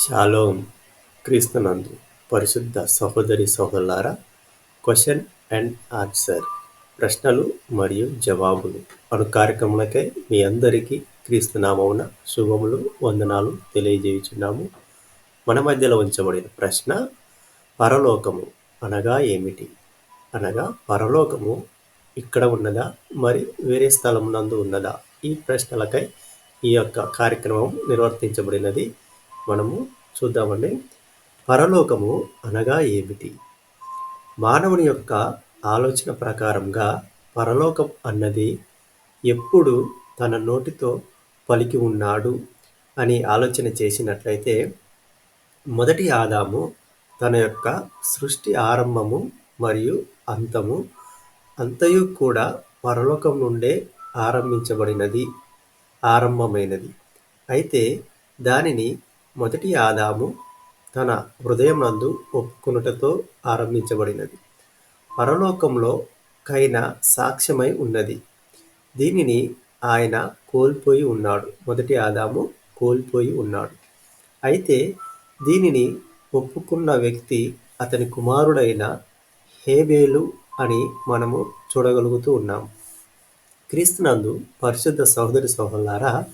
Shalom క్రీస్తునందు పరిశుద్ధ సహోదరి సహోదరులారా క్వశ్చన్ అండ్ ఆన్సర్ ప్రశ్నలు మరియు జవాబులు. అను కార్యక్రమాలకై మీ అందరికీ క్రీస్తు నామమున శుభములు వందనాలు తెలియజేయుచున్నాము. మన మధ్యలో ఉంచబడిన ప్రశ్న పరలోకము అనగా ఏమిటి? అనగా పరలోకము ఇక్కడ ఉన్నదా మరి వేరే స్థలం నందు ఉన్నదా? ఈ ప్రశ్నలకై ఈ యొక్క కార్యక్రమం నిర్వర్తించబడినది. మనము చూద్దామండి. పరలోకము అనగా ఏమిటి? మానవుని యొక్క ఆలోచన ప్రకారంగా పరలోకం అన్నది ఎప్పుడు తన నోటితో పలికి ఉన్నాడు అని ఆలోచన చేసినట్లయితే మొదటి ఆదాము తన యొక్క సృష్టి ఆరంభము మరియు అంతము అంతయు కూడా పరలోకం నుండే ఆరంభించబడినది ఆరంభమైనది. అయితే దానిని మొదటి ఆదాము తన హృదయమందు ఒప్పుకొనుటతో ఆరంభించబడినది. పరలోకంలో కైన సాక్ష్యమై ఉన్నది. దీనిని ఆయన కోల్పోయి ఉన్నాడు. మొదటి ఆదాము కోల్పోయి ఉన్నాడు. అయితే దీనిని ఒప్పుకున్న వ్యక్తి అతని కుమారుడైన హేబేలు అని మనము చూడగలుగుతూ ఉన్నాము క్రీస్తునందు పరిశుద్ధ సహోదరి సహోదరులారా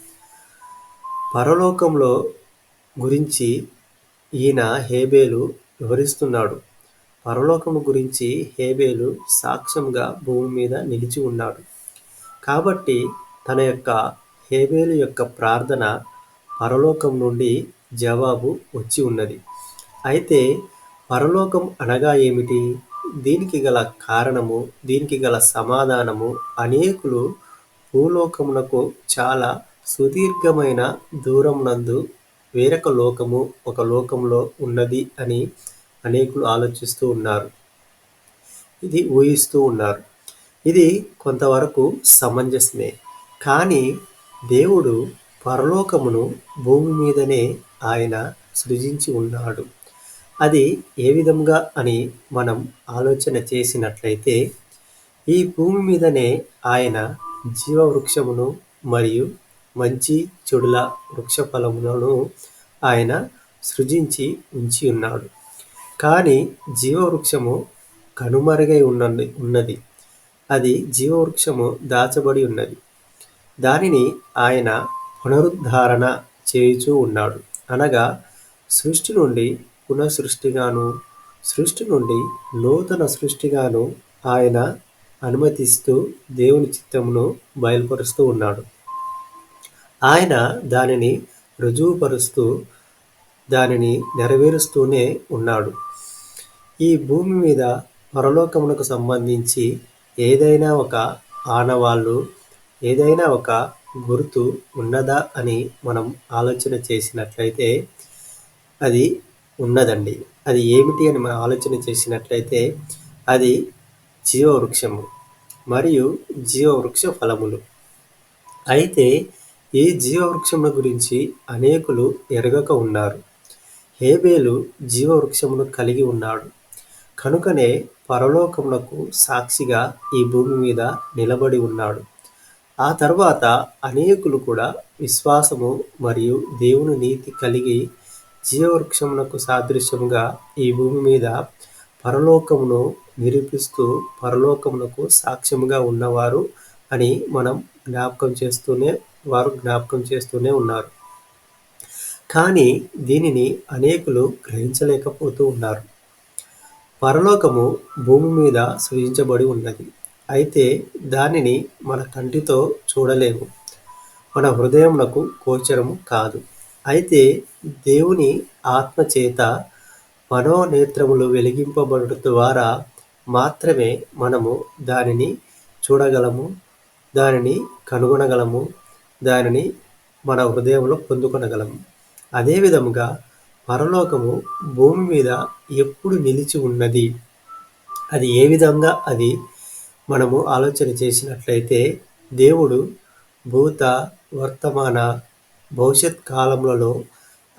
పరలోకంలో గురించి ఈయన హేబేలు వివరిస్తున్నాడు. పరలోకము గురించి హేబేలు సాక్ష్యంగా భూమి మీద నిలిచి ఉన్నాడు. కాబట్టి తన యొక్క హేబేలు యొక్క ప్రార్థన పరలోకం నుండి జవాబు వచ్చి ఉన్నది. అయితే పరలోకం అనగా ఏమిటి? దీనికి గల కారణము దీనికి గల సమాధానము అనేకులు భూలోకమునకు చాలా సుదీర్ఘమైన దూరం నందు వేరొక లోకము ఒక లోకంలో ఉన్నది అని అనేకులు ఆలోచిస్తూ ఉన్నారు. ఇది ఊహిస్తూ ఉన్నారు. ఇది కొంతవరకు సమంజసమే. కానీ దేవుడు పరలోకమును భూమి మీదనే ఆయన సృజించి ఉన్నాడు. అది ఏ విధంగా అని మనం ఆలోచన చేసినట్లయితే ఈ భూమి మీదనే ఆయన జీవవృక్షమును మరియు మంచి చెడుల వృక్ష ఫలములను ఆయన సృజించి ఉంచి ఉన్నాడు. కానీ జీవవృక్షము కనుమరుగై ఉన్నది ఉన్నది. అది జీవవృక్షము దాచబడి ఉన్నది. దానిని ఆయన పునరుద్ధారణ చేయుచూ ఉన్నాడు. అనగా సృష్టి నుండి పునఃసృష్టిగాను సృష్టి నుండి నూతన సృష్టిగాను ఆయన అనుమతిస్తూ దేవుని చిత్తమును బయలుపరుస్తూ ఉన్నాడు. ఆయన దానిని రుజువుపరుస్తూ దానిని నెరవేరుస్తూనే ఉన్నాడు. ఈ భూమి మీద పరలోకమునకు సంబంధించి ఏదైనా ఒక ఆనవాళ్ళు ఏదైనా ఒక గుర్తు ఉన్నదా అని మనం ఆలోచన చేసినట్లయితే అది ఉన్నదండి. అది ఏమిటి అని మనం ఆలోచన చేసినట్లయితే అది జీవవృక్షము మరియు జీవవృక్ష ఫలములు. అయితే ఈ జీవవృక్షముల గురించి అనేకులు ఎరగక ఉన్నారు. హేబేలు జీవవృక్షమును కలిగి ఉన్నాడు. కనుకనే పరలోకమునకు సాక్షిగా ఈ భూమి మీద నిలబడి ఉన్నాడు. ఆ తర్వాత అనేకులు కూడా విశ్వాసము మరియు దేవుని నీతి కలిగి జీవవృక్షమునకు సాదృశ్యముగా ఈ భూమి మీద పరలోకమును నిరూపిస్తూ పరలోకమునకు సాక్ష్యముగా ఉన్నవారు అని మనం జ్ఞాపకం చేస్తూనే వారు జ్ఞాపకం చేస్తూనే ఉన్నారు. కానీ దీనిని అనేకులు గ్రహించలేకపోతూ ఉన్నారు. పరలోకము భూమి మీద సృజించబడి ఉన్నది. అయితే దానిని మన కంటితో చూడలేము. మన హృదయమునకు గోచరము కాదు. అయితే దేవుని ఆత్మ చేత మనోనేత్రములు వెలిగింపబడుట ద్వారా మాత్రమే మనము దానిని చూడగలము దానిని కనుగొనగలము దానిని మన హృదయంలో పొందుకొనగలము. అదే విధముగా పరలోకము భూమి మీద ఎప్పుడు నిలిచి ఉన్నది? అది ఏ విధంగా అది మనము ఆలోచన చేసినట్లయితే దేవుడు భూత వర్తమాన భవిష్యత్ కాలములలో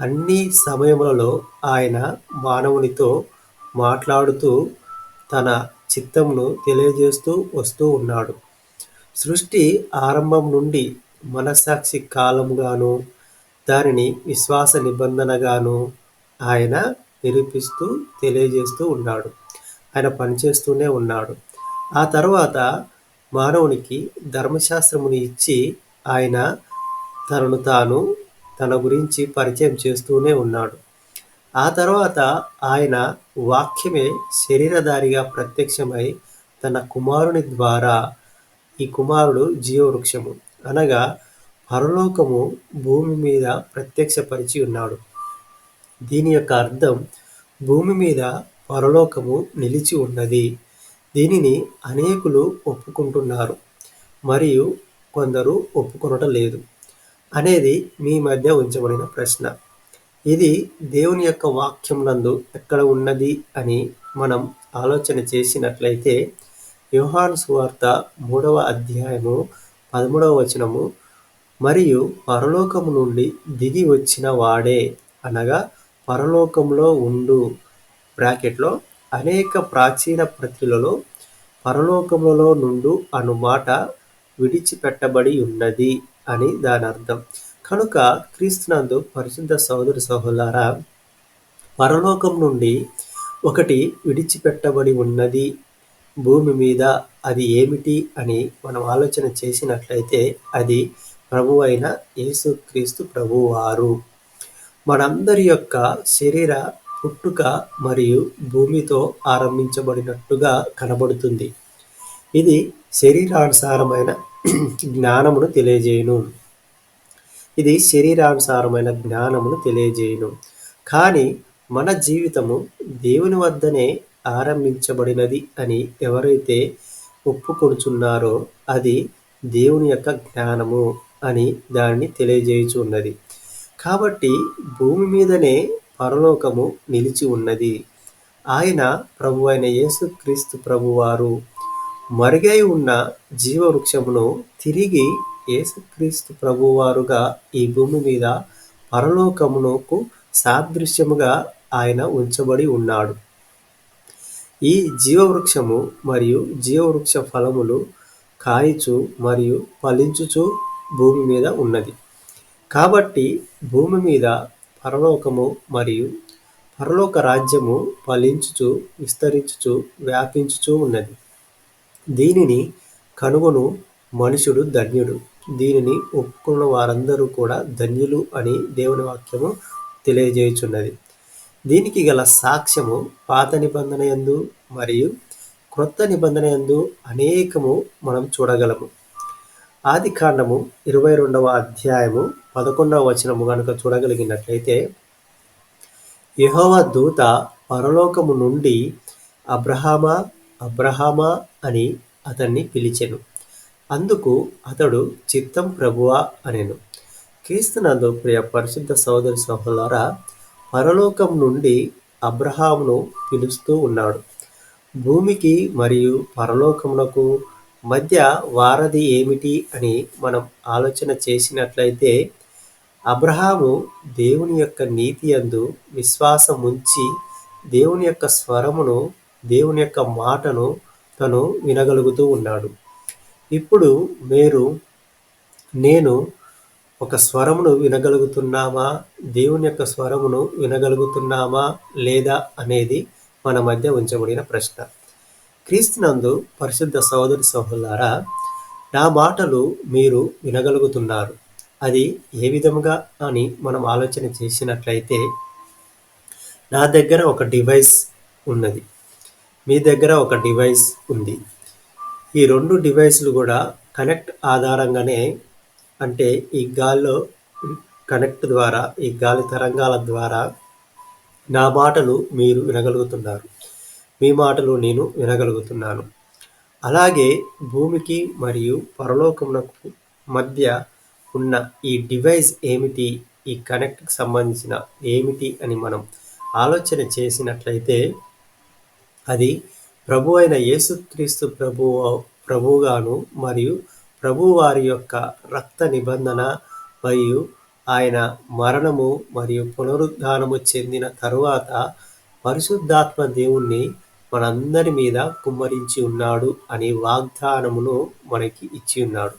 అన్ని సమయములలో ఆయన మానవునితో మాట్లాడుతూ తన చిత్తమును తెలియజేస్తూ వస్తూ ఉన్నాడు. సృష్టి ఆరంభం నుండి మనస్సాక్షి కాలముగాను దానిని విశ్వాస నిబంధనగాను ఆయన నిరూపిస్తూ తెలియజేస్తూ ఉన్నాడు. ఆయన పనిచేస్తూనే ఉన్నాడు. ఆ తర్వాత మానవునికి ధర్మశాస్త్రముని ఇచ్చి ఆయన తనను తాను తన గురించి పరిచయం చేస్తూనే ఉన్నాడు. ఆ తర్వాత ఆయన వాక్యమే శరీరధారిగా ప్రత్యక్షమై తన కుమారుని ద్వారా ఈ కుమారుడు జీవవృక్షము అనగా పరలోకము భూమి మీద ప్రత్యక్షపరిచి ఉన్నాడు. దీని యొక్క అర్థం భూమి మీద పరలోకము నిలిచి ఉన్నది. దీనిని అనేకులు ఒప్పుకుంటున్నారు మరియు కొందరు ఒప్పుకొనటం లేదు అనేది మీ మధ్య ఉంచబడిన ప్రశ్న. ఇది దేవుని యొక్క వాక్యం నందు ఎక్కడ ఉన్నది అని మనం ఆలోచన చేసినట్లయితే యోహాను సువార్త మూడవ అధ్యాయము పదమూడవ వచనము మరియు పరలోకము నుండి దిగి వచ్చిన వాడే అనగా పరలోకంలో ఉండు. బ్రాకెట్లో అనేక ప్రాచీన ప్రతులలో పరలోకములలో నుండు అను మాట విడిచిపెట్టబడి ఉన్నది అని దాని అర్థం. కనుక క్రీస్తునందు పరిశుద్ధ సోదరి సహోదరా పరలోకం నుండి ఒకటి విడిచిపెట్టబడి ఉన్నది. భూమి మీద అది ఏమిటి అని మనం ఆలోచన చేసినట్లయితే అది ప్రభు అయిన యేసుక్రీస్తు ప్రభువారు. మనందరి యొక్క శరీర పుట్టుక మరియు భూమితో ఆరంభించబడినట్టుగా కనబడుతుంది. ఇది శరీరానుసారమైన జ్ఞానమును తెలియజేయును. ఇది శరీరానుసారమైన జ్ఞానమును తెలియజేయును. కానీ మన జీవితము దేవుని వద్దనే ఆరంభించబడినది అని ఎవరైతే ఒప్పుకొడుచున్నారో అది దేవుని యొక్క జ్ఞానము. అని దానిని తెలియజేయుచున్నది కాబట్టి భూమి మీదనే పరలోకము నిలిచి ఉన్నది. ఆయన ప్రభు అయిన యేసుక్రీస్తు ప్రభువారు మరుగై ఉన్న జీవవృక్షమును తిరిగి యేసుక్రీస్తు ప్రభువారుగా ఈ భూమి మీద పరలోకమునకు సాదృశ్యముగా ఆయన ఉంచబడి ఉన్నాడు. ఈ జీవవృక్షము మరియు జీవవృక్ష ఫలములు కాయచు మరియు ఫలించుచు భూమి మీద ఉన్నది. కాబట్టి భూమి మీద పరలోకము మరియు పరలోక రాజ్యము ఫలించుచు విస్తరించుచు వ్యాపించుచు ఉన్నది. దీనిని కనుగొను మనుషుడు ధన్యుడు. దీనిని ఒప్పుకున్న వారందరూ కూడా ధన్యులు అని దేవుని వాక్యము తెలియజేయుచున్నది. దీనికి గల సాక్ష్యము పాత నిబంధన యందు మరియు క్రొత్త నిబంధన యందు అనేకము మనం చూడగలము. ఆది కాండము ఇరవై రెండవ అధ్యాయము పదకొండవ వచనము కనుక చూడగలిగినట్లయితే యహోవ దూత పరలోకము నుండి అబ్రహామా అబ్రహామా అని అతన్ని పిలిచెను. అందుకు అతడు చిత్తం ప్రభువా అనెను. క్రీస్తునందు ప్రియ పరిశుద్ధ సోదరి సహోదరా పరలోకం నుండి అబ్రహామును పిలుస్తూ ఉన్నాడు. భూమికి మరియు పరలోకమునకు మధ్య వారధి ఏమిటి అని మనం ఆలోచన చేసినట్లయితే అబ్రహాము దేవుని యొక్క నీతి యందు విశ్వాసం ఉంచి దేవుని యొక్క స్వరమును దేవుని యొక్క మాటను తను వినగలుగుతూ ఉన్నాడు. ఇప్పుడు మీరు నేను ఒక స్వరమును వినగలుగుతున్నామా? దేవుని యొక్క స్వరమును వినగలుగుతున్నామా లేదా అనేది మన మధ్య ఉంచబడిన ప్రశ్న. క్రీస్తునందు పరిశుద్ధ సోదరి సోహులారా నా మాటలు మీరు వినగలుగుతున్నారు. అది ఏ విధముగా అని మనం ఆలోచన చేసినట్లయితే నా దగ్గర ఒక డివైస్ ఉన్నది. మీ దగ్గర ఒక డివైస్ ఉంది. ఈ రెండు డివైస్లు కూడా కనెక్ట్ ఆధారంగానే అంటే ఈ గాల్లో కనెక్ట్ ద్వారా ఈ గాలి తరంగాల ద్వారా నా మాటలు మీరు వినగలుగుతున్నారు. మీ మాటలు నేను వినగలుగుతున్నాను. అలాగే భూమికి మరియు పరలోకమునకు మధ్య ఉన్న ఈ డివైస్ ఏమిటి? ఈ కనెక్ట్కి సంబంధించిన ఏమిటి అని మనం ఆలోచన చేసినట్లయితే అది ప్రభు అయిన యేసుక్రీస్తు ప్రభు ప్రభువుగాను మరియు ప్రభువారి యొక్క రక్త నిబంధన మరియు ఆయన మరణము మరియు పునరుద్ధానము చెందిన తరువాత పరిశుద్ధాత్మ దేవుణ్ణి మనందరి మీద కుమ్మరించి ఉన్నాడు అనే వాగ్దానమును మనకి ఇచ్చి ఉన్నాడు.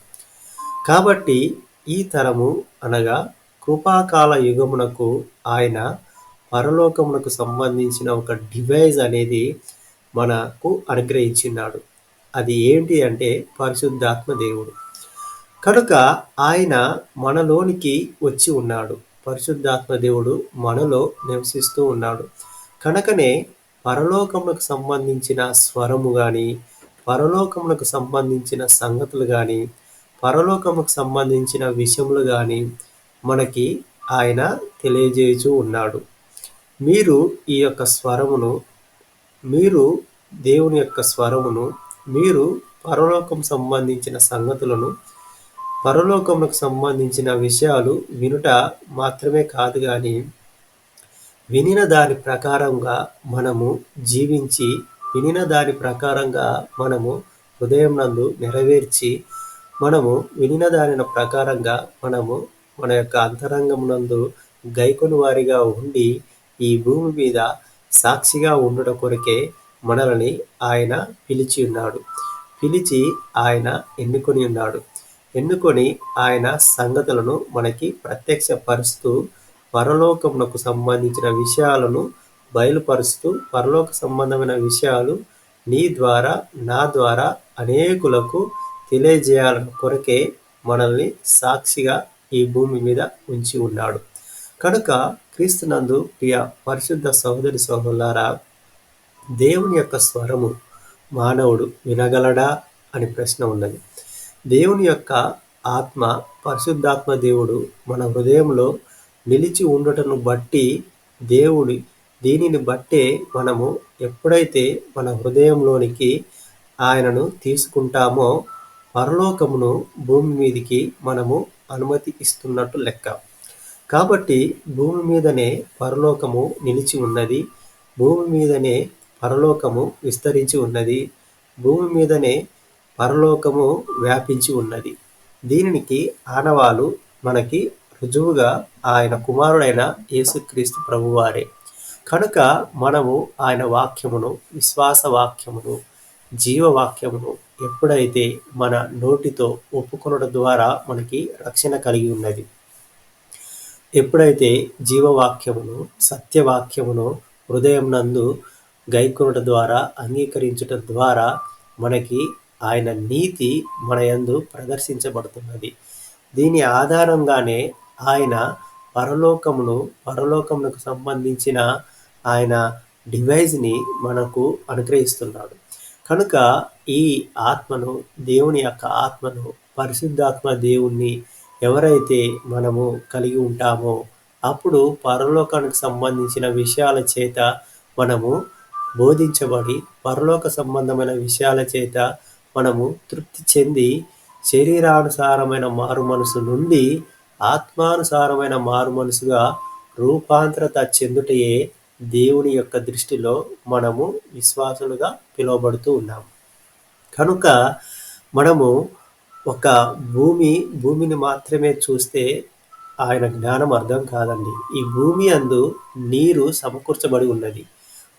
కాబట్టి ఈ తరము అనగా కృపాకాల యుగమునకు ఆయన పరలోకమునకు సంబంధించిన ఒక డివైజ్ అనేది మనకు అనుగ్రహించినాడు. అది ఏంటి అంటే పరిశుద్ధాత్మ దేవుడు. కనుక ఆయన మనలోనికి వచ్చి ఉన్నాడు. పరిశుద్ధాత్మ దేవుడు మనలో నివసిస్తూ ఉన్నాడు. కనుకనే పరలోకములకు సంబంధించిన స్వరము కానీ పరలోకములకు సంబంధించిన సంగతులు కానీ పరలోకముకు సంబంధించిన విషయములు కానీ మనకి ఆయన తెలియజేయచూ ఉన్నాడు. మీరు ఈ యొక్క స్వరమును మీరు దేవుని యొక్క స్వరమును మీరు పరలోకం సంబంధించిన సంగతులను పరలోకములకు సంబంధించిన విషయాలు వినుట మాత్రమే కాదు కానీ వినిన దాని ప్రకారంగా మనము జీవించి వినిన దాని ప్రకారంగా మనము హృదయం నందు నెరవేర్చి మనము వినిన దాని ప్రకారంగా మనము మన యొక్క అంతరంగమునందు గైకొని వారిగా ఉండి ఈ భూమి మీద సాక్షిగా ఉండడం కొరకే మనల్ని ఆయన పిలిచి ఉన్నాడు. పిలిచి ఆయన ఎన్నుకొని ఉన్నాడు. ఎన్నుకొని ఆయన సంగతులను మనకి ప్రత్యక్షపరుస్తూ పరలోకమునకు సంబంధించిన విషయాలను బయలుపరుస్తూ పరలోక సంబంధమైన విషయాలు నీ ద్వారా నా ద్వారా అనేకులకు తెలియజేయాలని కొరకే మనల్ని సాక్షిగా ఈ భూమి మీద ఉంచి ఉన్నాడు. కనుక క్రీస్తునందు ప్రియ పరిశుద్ధ సహోదరి సహోదరులారా దేవుని యొక్క స్వరము మానవుడు వినగలడా అని ప్రశ్న ఉన్నది. దేవుని యొక్క ఆత్మ పరిశుద్ధాత్మ దేవుడు మన హృదయంలో నిలిచి ఉండటను బట్టి దేవుడి దీనిని బట్టే మనము ఎప్పుడైతే మన హృదయంలోనికి ఆయనను తీసుకుంటామో పరలోకమును భూమి మీదికి మనము అనుమతి ఇస్తున్నట్టు లెక్క. కాబట్టి భూమి మీదనే పరలోకము నిలిచి ఉన్నది భూమి మీదనే పరలోకము విస్తరించి ఉన్నది భూమి మీదనే పరలోకము వ్యాపించి ఉన్నది. దీనికి ఆనవాలు మనకి రుజువుగా ఆయన కుమారుడైన యేసుక్రీస్తు ప్రభువారే కనుక మనము ఆయన వాక్యమును విశ్వాస వాక్యమును జీవవాక్యమును ఎప్పుడైతే మన నోటితో ఒప్పుకొనడం ద్వారా మనకి రక్షణ కలిగి ఉన్నది. ఎప్పుడైతే జీవవాక్యమును సత్యవాక్యమును హృదయం నందు గైకొనట ద్వారా అంగీకరించటం ద్వారా మనకి ఆయన నీతి మన యందు ప్రదర్శించబడుతున్నది. దీని ఆధారంగానే ఆయన పరలోకమును పరలోకమునకు సంబంధించిన ఆయన డివైజ్ని మనకు అనుగ్రహిస్తున్నాడు. కనుక ఈ ఆత్మను దేవుని యొక్క ఆత్మను పరిశుద్ధాత్మ దేవుణ్ణి ఎవరైతే మనము కలిగి ఉంటామో అప్పుడు పరలోకానికి సంబంధించిన విషయాల చేత మనము బోధించబడి పరలోక సంబంధమైన విషయాల చేత మనము తృప్తి చెంది శరీరానుసారమైన మారు మనసు నుండి ఆత్మానుసారమైన మారు మనసుగా రూపాంతరత చెందుటయే దేవుని యొక్క దృష్టిలో మనము విశ్వాసులుగా పిలువబడుతూ ఉన్నాము. కనుక మనము ఒక భూమి భూమిని మాత్రమే చూస్తే ఆయన జ్ఞానం అర్థం కాదండి. ఈ భూమి అందు నీరు సమకూర్చబడి ఉన్నది.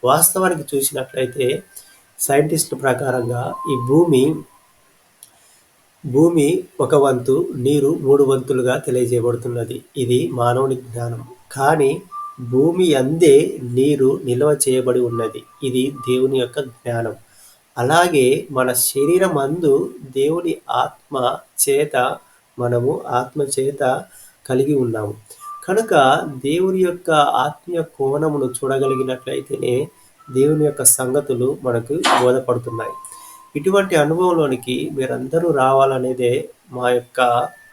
వాస్తవానికి చూసినట్లయితే సైంటిస్టుల ప్రకారంగా ఈ భూమి భూమి ఒక వంతు నీరు మూడు వంతులుగా తెలియజేయబడుతున్నది. ఇది మానవుని జ్ఞానం. కానీ భూమి అందే నీరు నిల్వ చేయబడి ఉన్నది. ఇది దేవుని యొక్క జ్ఞానం. అలాగే మన శరీరం అందు దేవుని ఆత్మ చేత మనము ఆత్మ చేత కలిగి ఉన్నాము. కనుక దేవుని యొక్క ఆత్మీయ కోణమును చూడగలిగినట్లయితేనే దేవుని యొక్క సంగతులు మనకు బోధపడుతున్నాయి. ఇటువంటి అనుభవంలోనికి మీరందరూ రావాలనేదే మా యొక్క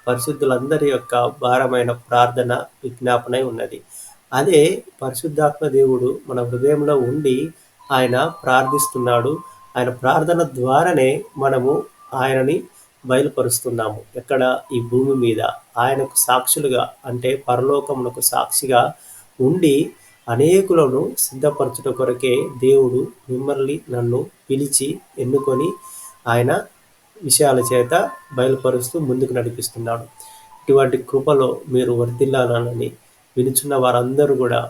పరిశుద్ధులందరి యొక్క భారమైన ప్రార్థన విజ్ఞాపనై ఉన్నది. అదే పరిశుద్ధాత్మ దేవుడు మన హృదయంలో ఉండి ఆయన ప్రార్థిస్తున్నాడు. ఆయన ప్రార్థన ద్వారానే మనము ఆయనని బయలుపరుస్తున్నాము. ఎక్కడ? ఈ భూమి మీద. ఆయనకు సాక్షులుగా అంటే పరలోకమునకు సాక్షిగా ఉండి అనేకులను సిద్ధపరచుట కొరకే దేవుడు మిమ్మల్ని నన్ను పిలిచి ఎన్నుకొని ఆయన విషయాల చేత బయలుపరుస్తూ ముందుకు నడిపిస్తున్నాడు. ఇటువంటి కృపలో మీరు వర్ధిల్లాలని వినుచున్న వారందరూ కూడా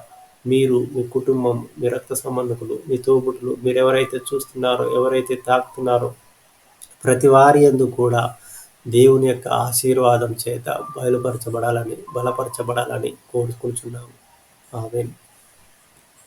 మీరు మీ కుటుంబం మీ రక్త సంబంధకులు మీ తోబుట్లు మీరు ఎవరైతే చూస్తున్నారో ఎవరైతే తాకుతున్నారో ప్రతి వారి యందు కూడా దేవుని యొక్క ఆశీర్వాదం చేత బయలుపరచబడాలని బలపరచబడాలని కోరుకుంటున్నాము. ఆమెను.